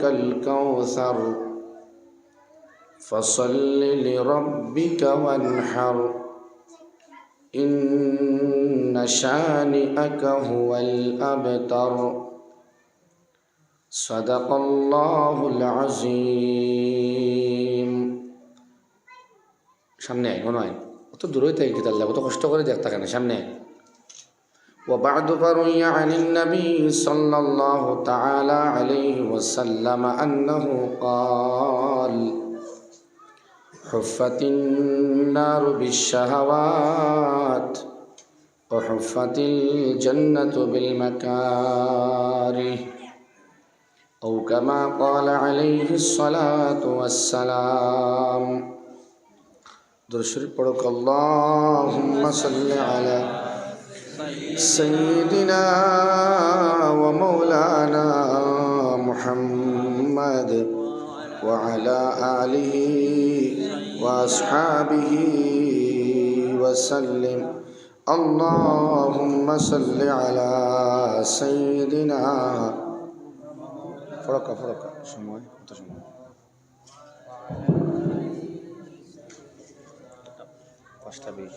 أعطيناك الكوثر فصل لربك وانحر إن شانئك هو الأبتر صدق الله العظيم সামনে আয় কোনো আয় অত দূরে থেকে কি তাহলে অত কষ্ট করে দেখতে কেন সামনে আয় وبعد فروي عن النبي صلى الله تعالى عليه وسلم أنه قال حفت النار بالشهوات وحفت الجنة بالمكاره أو كما قال عليه الصلاة والسلام درشر پڑھو اللهم صل على سيدنا ومولانا محمد وعلى آله وأصحابه وسلم اللهم صل على سيدنا فرق فرق সময় কত সময় পাঁচটা বিশ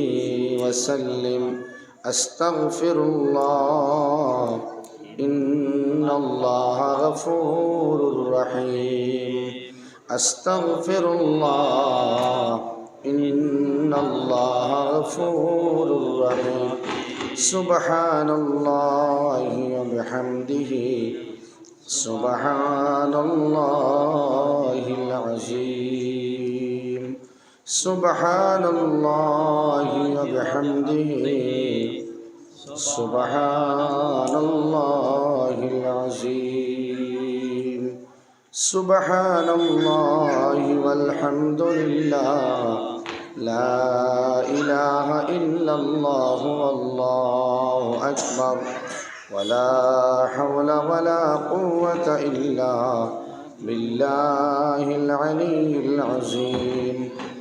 وسلم. أستغفر الله. إن الله غفور رحيم. أستغفر الله. إن الله غفور رحيم. سبحان الله وبحمده. سبحان الله العظيم. سبحان الله وبحمده. سبحان الله العظيم. سبحان الله والحمد لله لا إله إلا الله والله أكبر. ولا حول ولا قوة إلا بالله العلي العظيم.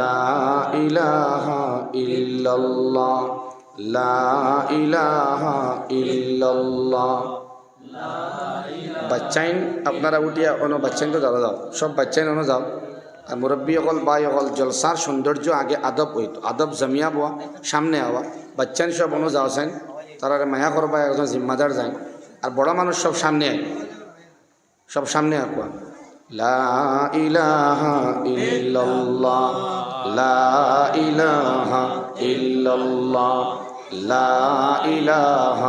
লা ইলাহা ইল্লাল্লাহ, লা ইলাহা বাচ্চাইন আপনারা উঠিয়া অন্য বাচ্চাইনকে দাদা দাও, সব বাচ্চাইন অন যাও। আর মুরব্বী অকল বাই অকল, জলসার সৌন্দর্য আগে আদব হইত, আদব জমিয়া বোয়া, সামনে আওয়া। বাচ্চাইন সব অনু যাও তারা মায়া করবা একজন জিম্মাদার যায় আর বড় মানুষ সব সামনে আয়, সব সামনে আঁকুয়া। لا إله إلا الله لا إله إلا الله لا إله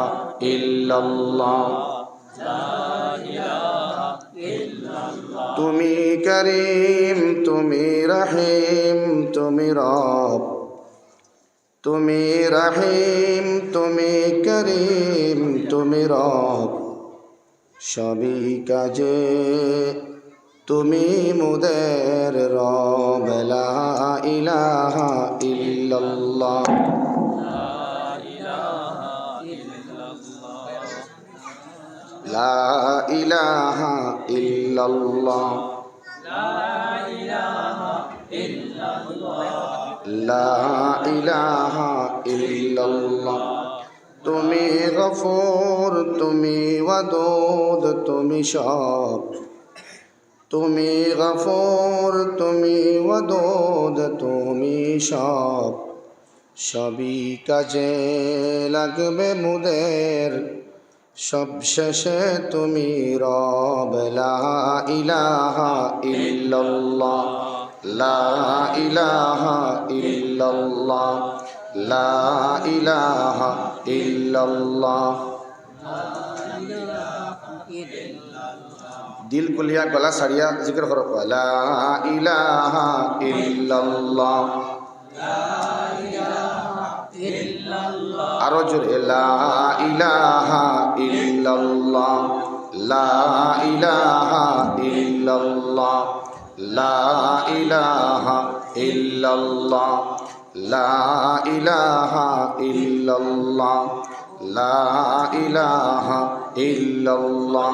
إلا الله তুমি করিম তুমি রহিম তুমি রব তুমি রহিম তুমি করিম তুমি রব সবই কাজে তুমি মুদের রব, লা ইলাহা ইল্লাল্লাহ। লা ইলাহা ইল্লাল্লাহ। লা ইলাহা ইল্লাল্লাহ। তুমি গফুর, তুমি ওয়াদুদ, তুমি সব। তুমি গফুর, তুমি ওয়াদুদ, তুমি সব। সবই কাজে লাগবে মুদের। সব শেষে তুমি রব, লা ইলাহা ইল্লাল্লাহ, লা ইলাহা ইল্লাল্লাহ, লা ইলাহা ইল্লাল্লাহ। দিল কুলিয়া গলা সারিয়া জিকির করো। লা ইলাহা আরও জোরে, লা ইলাহা লা ইলাহা লা ইলাহা লা ইলাহা লা ইলাহা ইল্লাল্লাহ।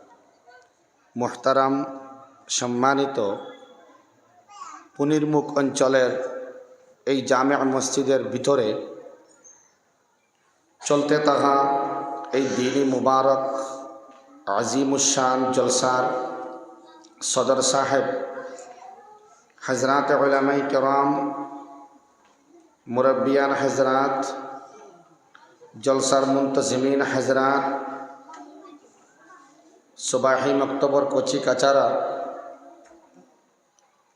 মোহতারাম সম্মানিত পুনির্মুখ অঞ্চলের এই জামে মসজিদের ভিতরে চলতে থাকা এই দিলি মুবারক আজিমুসান জলসার সদর সাহেব হজরাত ওলামাই কেরাম, মুরব্বিয়ান হজরাত জলসার মুন্তজমিন হজরাত সুবাহি মক্তবর কচি কাচারা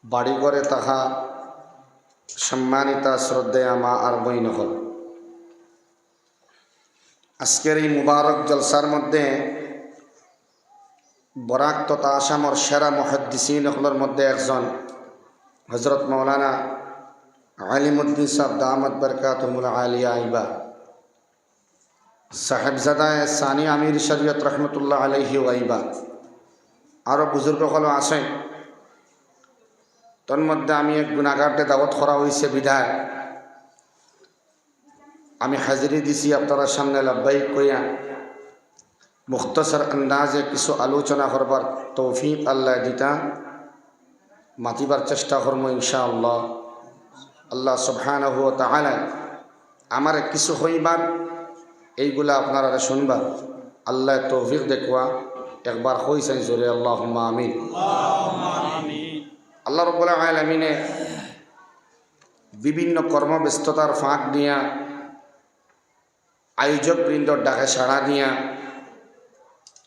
বাড়িঘরে তাহা সম্মানিতা শ্রদ্ধেয়া মা আর বইন হল। আজকের এই মুবারক জলসার মধ্যে বরাক তথা আসামর সেরা মহদ্দিসিন হলের মধ্যে একজন হজরত মৌলানা আলিমুদ্দিন সাহ দামদ বরকাতমুল আলিয়া আইবা সাহেবজাদায় সানি আমির শরীয়ত রহমতুল্লাহ আলহি আইবা আরও বুজুর্গ হল আসেন তন্মধ্যে আমি এক গুণাগারটে দাওয়াত করা হয়েছে বিধায়। আমি হাজিরি দিছি আপনার সামনে লাব্বাই কইয়া। মুখতসর আন্দাজে কিছু আলোচনা করবার তৌফিক আল্লাহ দিতা। মাতিবার চেষ্টা করম ইনশাআল্লাহ। আল্লাহ সুবহানাহু ওয়া তাআলা আমার কিছু হইবার এইগুলা আপনারা শুনবা। আল্লাহ তৌফিক দেখুয়া একবার হইছেন জোরে আল্লাহ আমিন। আল্লাহ রব্বুল্লাহ আলমিনে বিভিন্ন কর্মব্যস্ততার ফাঁক দিয়া আয়োজক বৃন্দর ডাকে সাড়া দিয়া,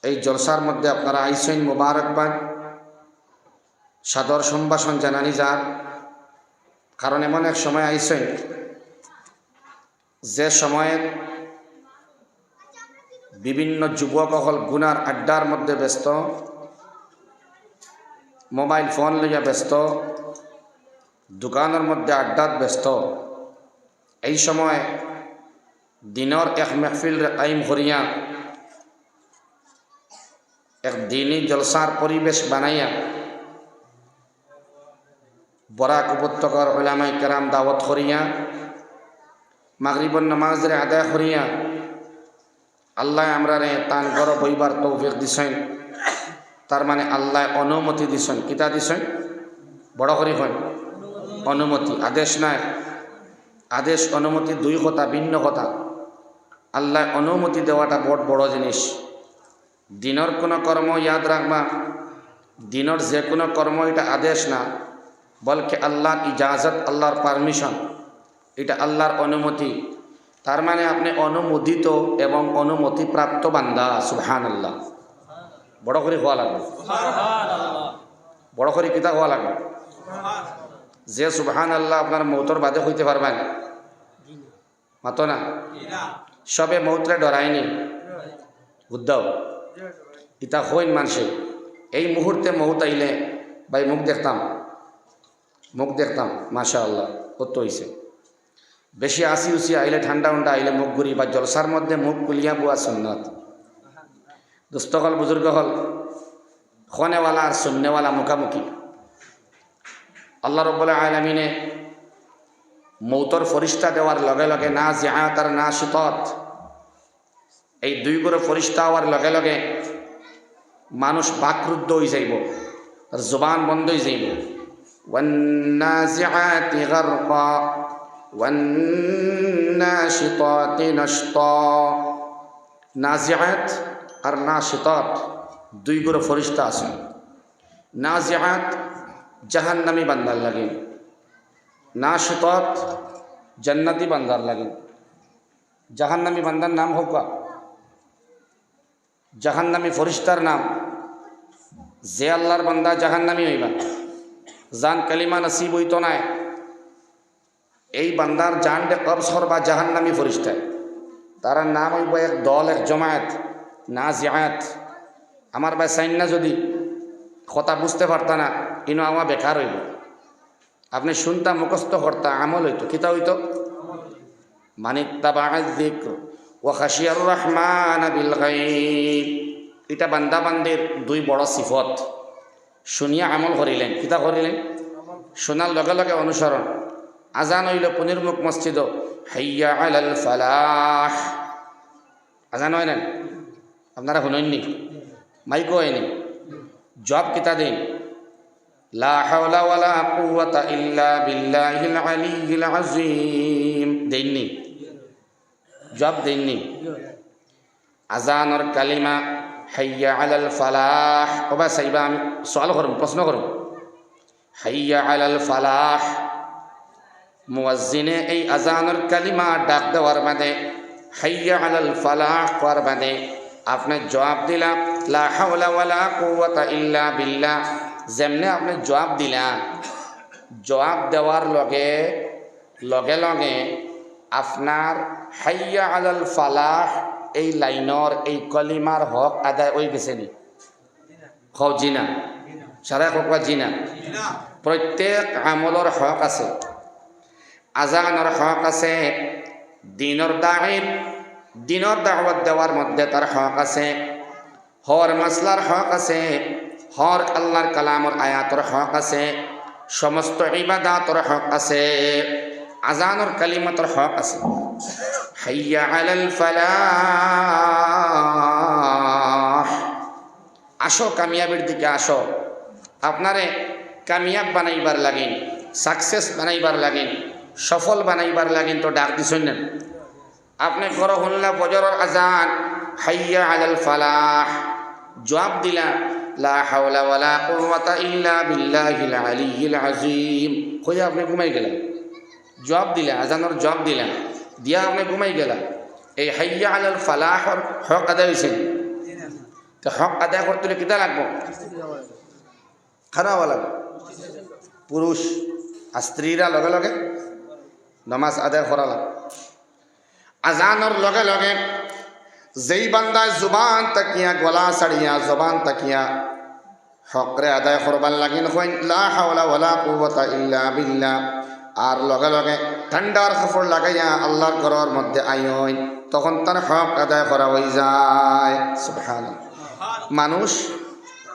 এই জলসার মধ্যে আপনারা আইসেন মোবারকবাদ। সাদর সম্ভাষণ জানানি যার। কারণ এমন এক সময় আইসেন যে সময়ে বিভিন্ন যুবক হল গুনার আড্ডার মধ্যে ব্যস্ত, মোবাইল ফোন লইয়া ব্যস্ত, দোকানের মধ্যে আড্ডাত ব্যস্ত। এই সময় দিনর এক মেহফিল আইম করিয়া এক দিনই জলসার পরিবেশ বানাইয়া বরাক উপত্যকার ওলামাই কেরাম দাওয়াত করিয়া মাগরিবন নামাজরে আদায় করিয়া আল্লাহ আমরা রে তান গর বইবার তৌফিক দিছেন। তার মানে আল্লাহ অনুমতি দিছেন। কিতা দিছেন? বড় করি হয় অনুমতি। আদেশ নাই। আদেশ, অনুমতি দুই কথা, ভিন্ন কথা। আল্লাহ অনুমতি দেওয়াটা বড় বড় জিনিস। দিনের কোনো কর্ম ইয়াদ রাখবা। দিনের যে কোনো কর্ম এটা আদেশ না। বলকে আল্লাহর ইজাজত, আল্লাহর পারমিশন। এটা আল্লাহর অনুমতি। তার মানে আপনি অনুমোদিত এবং অনুমতি প্রাপ্ত বান্দা সুহান আল্লাহ বড় করে হওয়া লাগবে। বড় করে কিতা হওয়া লাগবে। যে সুবহান আল্লাহ আপনার মৌতর বাদে হইতে পারবেন। মাতো না? সবে মৌতরে ডরায়নি। বুদ্ধাও ইতা হইন মানুষে এই মুহূর্তে মহুত আইলে ভাই মুখ দেখতাম। মুখ দেখতাম মাশা আল্লাহ কত হইছে। বেশি আসি উসি আইলে ঠান্ডা উন্ডা আইলে মুখ ঘুরি বা জলসার মধ্যে মুখ কুলিয়া বুয়া সুন্নত দুস্থ হল বুজুর্গ হল খনেওয়ালা আর শূন্যওয়ালা মুখামুখি আল্লাহ রব্বুল আলমিনে মৌতর ফরিস্তা দেওয়ার লগে লগে না জিহাত আর না শীতত এই দুই করে ফরিস্তা হওয়ার লগে লগে মানুষ বাকরুদ্ধ হয়ে যাইব আর জবান বন্ধ হয়ে যাইব والنازعات غرقا والناشطات نشطا নাজিয়াত আর নাশিতাত দুই করে ফরিস্তা আছেন নাজিয়াত জাহান্নামি বান্দার লাগে নাশিতাত জান্নাতি বান্দার লাগে জাহান্নামি বান্দার নাম হোক জাহান্নামি ফরিস্তার নাম যে আল্লাহর বান্দা জাহান্নামি হইবা জান কালিমা নসিব হইত নাই এই বান্দার জানডে কবস বা জাহান্নামি ফরিস্তায় তার নাম হইব এক দল, এক জমায়েত না জিয়াত আমার ভাই সাইন না যদি কথা বুঝতে পারতা না, ইনো আমার বেকার হইব। আপনি শুনতা মুখস্থ করতা, আমল হইতো, কিতা হইতো? মানিত্তাবা যিকর ওয়া খাশিয়ার রহমান এটা বান্দা বান্দির দুই বড় সিফত। শুনিয়া আমল করিলেন, কিতা করিলেন? শোনার লগে লগে অনুসরণ। আজান হইল পনির্মুখ মসজিদ হাইয়া আলাল ফালাহ। আজান হয় না আপনারা শুনেননি? মাইকো হয়নি। জব কিতা দিন? লা হাওলা ওয়ালা কুওয়াতা ইল্লা বিল্লাহিল আলিয়্যিল আযীম। দেননি? জব দেননি? আজানর কালিমা হাইয়া আলাল ফালাহ। ওবা সাইবা আমি সওয়াল করুন প্রশ্ন করুন হাইয়া আলাল ফালাহ। মুয়াজ্জিনে এই আজানের কালিমা ডাক দেওয়ার বাদে হাইয়া আলাল ফালাহ করার বাদে আপনি জবাব দিলাম লা হাওলা ওয়ালা কুওয়াতা ইল্লা বিল্লাহ। যেমনে আপনি জবাব দিলাম জবাব দেওয়ার লগে লগে লগে আপনার হাইয়া আলাল ফালাহ এই লাইনর এই কলিমার হক আদায় হয়ে গেছে নি? হও জিনা। সারা কোকা জিনা। প্রত্যেক আমলর হক আছে। আজানের হক আছে, দিনর দাহির দিনর দাওয়াত দেওয়ার মধ্যে তার হক আছে। হর মাসলার হক আছে, হর আল্লাহর কালামর আয়াতর হক আছে, সমস্ত ইবাদাতর হক আছে, আজানোর কালিমতর হক আছে। হাইয়া আসো কামিয়াবের দিকে আসো। আপনারে কামিয়াব বানাইবার লাগিন, সাকসেস বানাইবার লাগিন। সফল বানাইবার লাগিন তো ডাক দিছেন না। আপনি ঘর শুনলা বজরের আজান, হাইয়া আলাল ফালাহ। জবাব দিলা, লা হাওলা ওয়ালা কুওয়াতা ইল্লা বিল্লাহিল আলিয়্যিল আযীম। কই আপনি ঘুমাই গেলেন। জবাব দিলা আজানের জবাব দিলা। দিয়া আপনি ঘুমাই গেলা। এই হাইয়া আলাল ফালাহর হক আদায় হয়েছে তো হক আদায় করতে হলে কিতা লাগবো? খারাপ লাগবে পুরুষ আর স্ত্রীরা লগে লগে নমাজ আদায় করা লাগে। আজানোর লগে লগে যেই বান্দায় জুবান তাকিয়া, গলা সারিয়া জবান তাকিয়া হকরে আদায় করবার লাগিন হইন লা ইল্লা আর লগে লগে ঠান্ডার কাপড় লাগাইয়া আল্লাহর ঘরের মধ্যে আইন, তখন তার হক আদায় করা হয়ে যায়। মানুষ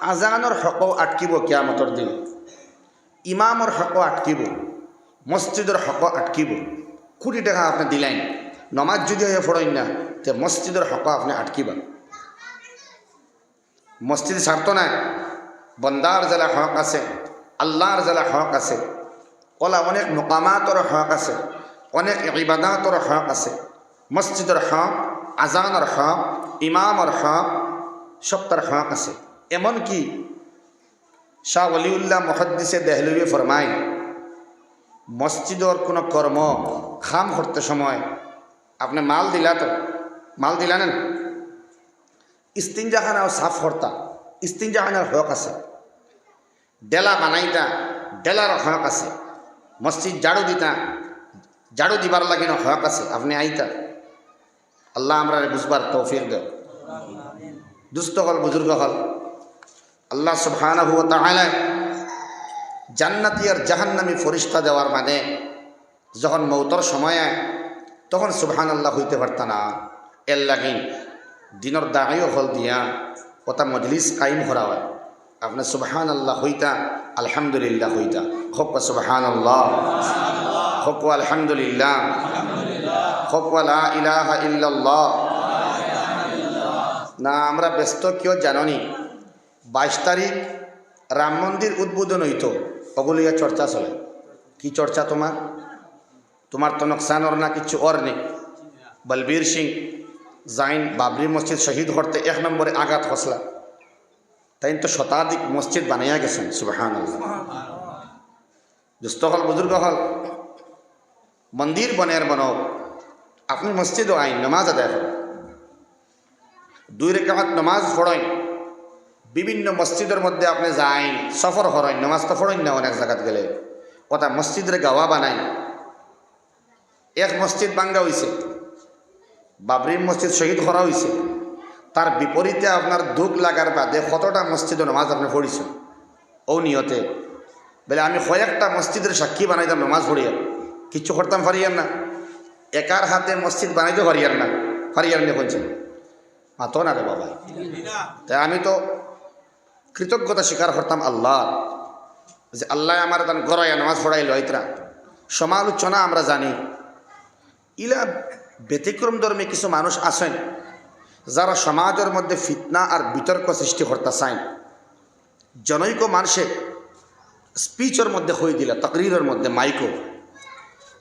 আজানোর হকও আটকিব কিয়ামতর দিন। ইমামর হকও আটকিব। মসজিদের হকও আটকিব। কোটি টাকা আপনি দিলেন। নমাজ যদি হয়ে ফড়েন না, তে মসজিদের হক আপনি আটকিবা। মসজিদ ছাড়তো না বন্দার জেলা হক আছে, আল্লাহর জেলা হক আছে, ওলা অনেক মোকামাতর হক আছে, অনেক ইবাদাতর হক আছে। মসজিদের হক আজানের হক ইমামর হক সব তার হক আছে। এমনকি শাহ অলিউল্লাহ মহাদ্দিসে দেহলুবি ফরমাই মসজিদর কোনো কর্ম খাম করতে সময়। আপনি মাল দিলা তো। মাল দিলা নেন ইস্তিনজাহানাও সাফ করতা ইস্তিনজাহানার হক আছে। ডেলা বানাইতা, ডেলার হক আছে। মসজিদ জাড়ু দিতা জাড়ু দিবার লাগিন হক আছে। আপনি আইতা। আল্লাহ আমরা বুঝবার তৌফিক দেও। দুস্থ হল, বুজুর্গ হল। আল্লাহ সুবহানাহু ওয়া তাআলা জান্নাতি আর জাহান্নামী ফরিস্তা দেওয়ার মানে যখন মৌতর সময় তখন সুবহান আল্লাহ হইতে পারত না। এর লাগি দিনর দাঁড়িও হল দিয়া ওটা মজলিস কাইম করা হয়। আপনার সুবহান আল্লাহ হইতা, আলহামদুলিল্লাহ হইতা। হোক সুবহান আল্লাহ হোক আলহামদুলিল্লাহ, হোক ইলাহা ইল্লাল্লাহ। না, আমরা ব্যস্ত কেউ জাননি? বাইশ তারিখ রাম মন্দির উদ্বোধন হইতো। ওগুলিয়া চর্চা চলে। কি চর্চা তোমার? তোমার তো নকশান ওর না কিছু ওর নেই। বলবীর সিং জাইন বাবরি মসজিদ শহীদ করতে এক নম্বরে আঘাত হসলা। তাই তো শতাধিক মসজিদ বানাইয়া গেছেন সুবাহান দুস্থ হল, বুজুর্গ হল। মন্দির বনের বনক আপনি মসজিদও আইন, নমাজ আদায় করেন। দুই রেখাত নমাজ পড়েন। বিভিন্ন মসজিদের মধ্যে আপনি যাইন সফর করেন নমাজ তো পড়েন না অনেক জায়গাত গেলে। কথা মসজিদের গাওয়া বানাই এক মসজিদ বাঙ্গা হয়েছে বাবরি মসজিদ শহীদ করা হয়েছে তার বিপরীতে আপনার দুঃখ লাগার বাদে কতটা মসজিদে নামাজ আপনি পড়িছেন? ও নিয়তে। বলে আমি কয়েকটা মসজিদের সাক্ষী বানাইতাম নমাজ পড়িয়া। কিচ্ছু করতাম ফারিয়ার না। একার হাতে মসজিদ বানাইতে পারিয়ার না। পারিয়ার নিয়ে বলছেন মাতো না রে বাবা তাই আমি তো কৃতজ্ঞতা স্বীকার করতাম আল্লাহ। যে আল্লাহ আমার তান গড়াইয়া নামাজ পড়াইল ইতরা সমালোচনা আমরা জানি। ইলা ব্যতিক্রম ধর্মে কিছু মানুষ আছেন, যারা সমাজের মধ্যে ফিতনা আর বিতর্ক সৃষ্টি করতে চায় জনৈক মানুষে স্পিচের মধ্যে হয়ে দিলা, তকরিরের মধ্যে মাইকো।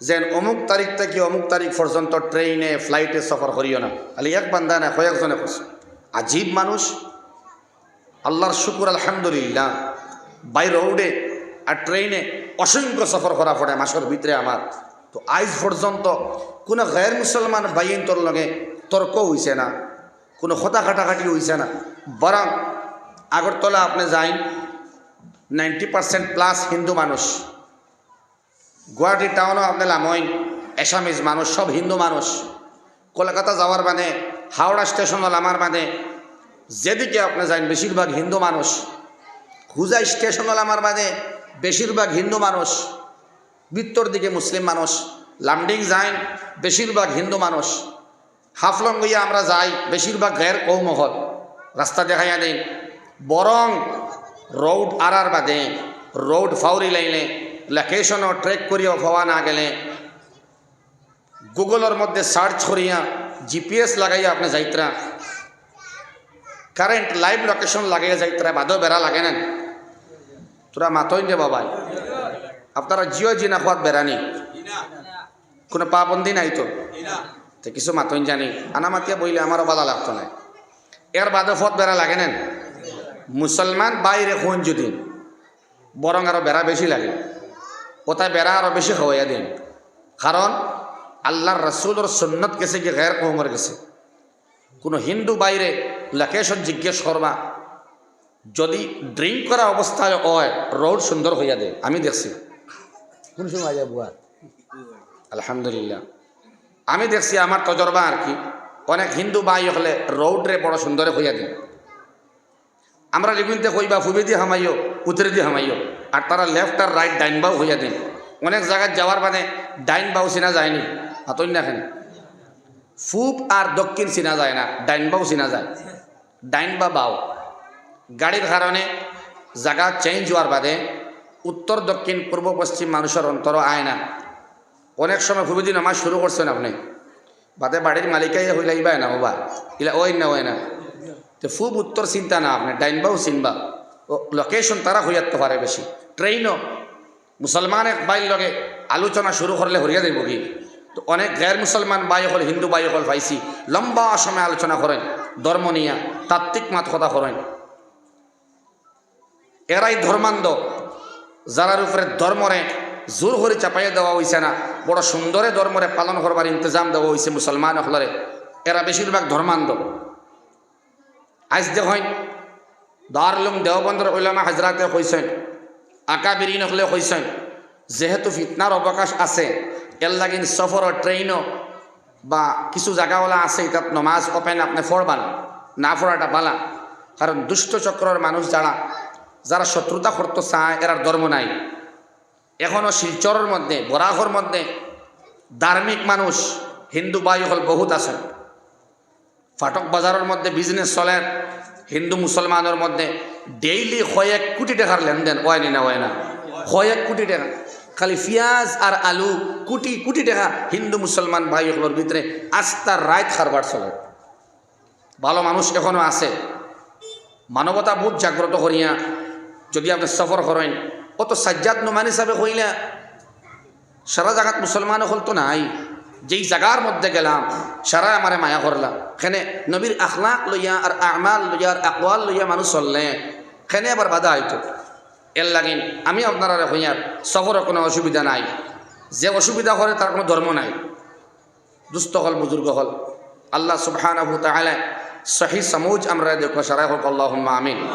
যেন অমুক তারিখ থেকে অমুক তারিখ পর্যন্ত ট্রেনে ফ্লাইটে সফর করিও না। খালি এক বান্ধা না, কয়েকজনে করছে। আজীব মানুষ। আল্লাহর শুকুর, আলহামদুলিল্লাহ। বাই রোডে আর ট্রেনে অসংখ্য সফর করা পড়ে মাসের ভিতরে আমার। তো আজ পর্যন্ত কোনো গैर মুসলমান বাইন তোর লগে তর্ক হইছে না, কোনো হতা কাটাকাটি হইছে না। বরং আগরতলা আপনি যাইন, নাইনটি পার্সেন্ট প্লাস হিন্দু মানুষ। গুয়াহাটি টাউনও আপনি লামইন এসামিজ মানুষ, সব হিন্দু মানুষ। কলকাতা যাওয়ার মানে হাওড়া স্টেশনও নামার মানে যেদিকে আপনি যান, বেশিরভাগ হিন্দু মানুষ। হুজাই স্টেশনও আমার মানে বেশিরভাগ হিন্দু মানুষ। বৃত্তর দিকে মুসলিম মানুষ। লামডিং যাইন, বেশিরভাগ হিন্দু মানুষ। হাফলং গইয়া আমরা যাই, বেশিরভাগ গ্যার কৌমহল। রাস্তা দেখাইয়া দিন বরং রোড আরার বাদে, রোড ফাউরি লাইনে লোকেশনও ট্রেক করিয়া হওয়া না গেলে গুগলের মধ্যে সার্চ করিয়া জিপিএস লাগাইয়া আপনি যাইত্রা। কারেন্ট লাইভ লোকেশন লাগাইয়া যাইত্রা বাদও বেড়া লাগে না তোরা মাতই দে বাবাই। আপনারা জিও জিনা খোয়াত বেড়ানি কোনো পাবন্দি নাই তো? কিছু মাতইন জানি। আনা মাতিয়া বইলে আমারও বাধা লাগতো না এর বাদে ফত বেড়া লাগে নেন। মুসলমান বাইরে খুন যদি বরং আরও বেড়া বেশি লাগে। ওটাই বেড়া আরও বেশি খাওয়াইয়া দিন। কারণ আল্লাহর রসুলের সন্ন্যত গেছে কি গ্যার কৌমর গেছে। কোনো হিন্দু বাইরে লোকেশন জিজ্ঞেস করবা যদি ড্রিঙ্ক করা অবস্থায় হয় রোড সুন্দর হইয়া দেয় আমি দেখছি। কোন সময় যাব আলহামদুলিল্লাহ। আমি দেখছি আমার তজরবা আর কি অনেক হিন্দু বাই হলে রোডরে বড় সুন্দরে হইয়া দেয় আমরা রেগুনতে কইবা ফুবে দিয়ে হামাইও উতরে দিয়ে হামাইও আর তারা লেফট আর রাইট ডাইন বাউ হইয়া দেন অনেক জায়গায় যাওয়ার মানে ডাইন বাউ চিনা যায়নি হাতই না ফুপ আর দক্ষিণ চিনা যায় না ডাইন বাউ চিনা যায়। ডাইন বা বাউ গাড়ির কারণে জায়গা চেঞ্জ হওয়ার বাদে উত্তর দক্ষিণ পূর্ব পশ্চিম মানুষের অন্তর আয় না অনেক সময় খুবই আমার শুরু করছেন আপনি? বাদে বাড়ির মালিকাই হইলাইবাই না বাবা ইলা ওই না ওই না। তো ফুব উত্তর চিন্তা না আপনি ডাইনবাও চিনবা। ও লোকেশন তারা হইয়াতে পারে বেশি ট্রেনও মুসলমান এক বাইর লগে আলোচনা শুরু করলে হরিয়া দেব কি? তো, অনেক গ্যার মুসলমান বাই হল হিন্দু বাই হল পাইছি লম্বা সময় আলোচনা করেন ধর্ম নিয়া, তাত্ত্বিক মাত কথা করেন। এরাই ধর্মান্ধ, যারার উপরে ধর্মরে জোর করে চাপাইয়া দেওয়া হয়েছে না। বড় সুন্দরে ধর্মরে পালন করবার ইন্তজাম দেওয়া হয়েছে মুসলমান হলরে। এরা বেশিরভাগ ধর্মান্ধ। আজ দেখেন, দারুলুম দেওবন্দর ওলামা হাজরাতে কইছেন, আকাবিরিন হলে কইছেন, যেহেতু ফিতনার অবকাশ আছে, এর লাগিন সফর, ট্রেনও বা কিছু জায়গাওয়ালা আছে তাত নমাজ ওপেন আপনি ফড়বা না ফড়াটা বালা। কারণ দুষ্ট চক্রের মানুষ যারা যারা শত্রুতা করতে চায়, এরার ধর্ম নাই। এখনও শিলচরের মধ্যে বরাহর মধ্যে ধার্মিক মানুষ, হিন্দু বাই হল বহুত আছেন। ফাটক বাজারের মধ্যে বিজনেস চলে, হিন্দু মুসলমানের মধ্যে ডেইলি কয়েক কোটি টাকার লেনদেন হয়নি না, হয় না। কয়েক কোটি টাকা। খালি পিঁয়াজ আর আলু, কোটি কোটি টাকা হিন্দু মুসলমান ভাই হলোর ভিতরে আস্তার রায় খারবার চলে। ভালো মানুষ এখনও আছে। মানবতা বোধ জাগ্রত করিয়া যদি আপনি সফর করেন, অত সাজ্জাদ নুমান হিসাবে কইলে সারা জায়গাত মুসলমান হল তো নাই। যেই জায়গার মধ্যে গেলাম, সারা আমারে মায়া করলাম খেনে নবীর আখলাক লইয়া আর আমাল লইয়া আর আকওয়াল লইয়া মানুষ চললে খেনে আবার বাধা হইতো? এর লাগিন আমি আপনারা হইয়ার সফরে কোনো অসুবিধা নাই। যে অসুবিধা করে তার কোনো ধর্ম নাই। দুস্থ হল, বুজুর্গ হল। আল্লাহ সুবহান আবু তাহলে সহি সমুজ আমরা দেখো, সারাই হোক আল্লাহ আমিন।